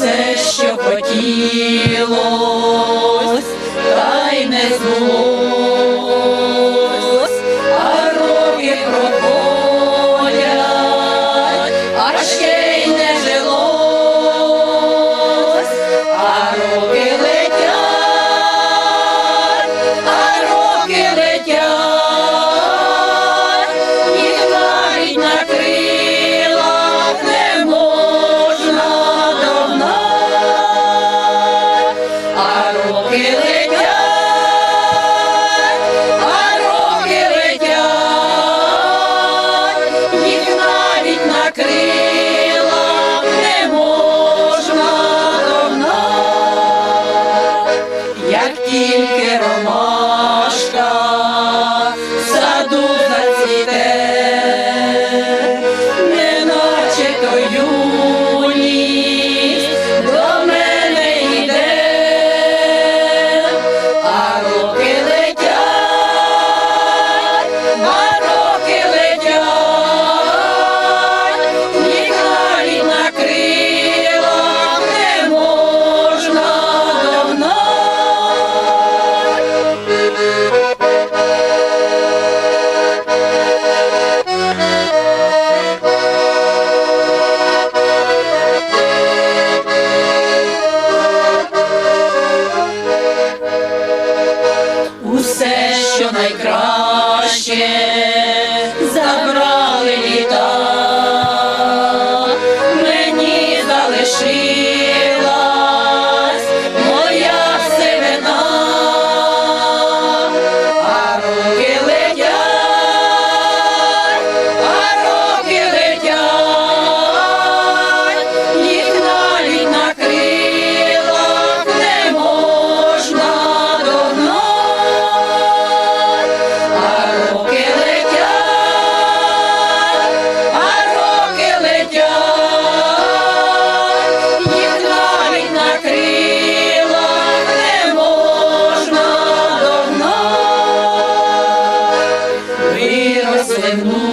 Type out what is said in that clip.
все, що хотіло. Yeah. Hallelujah.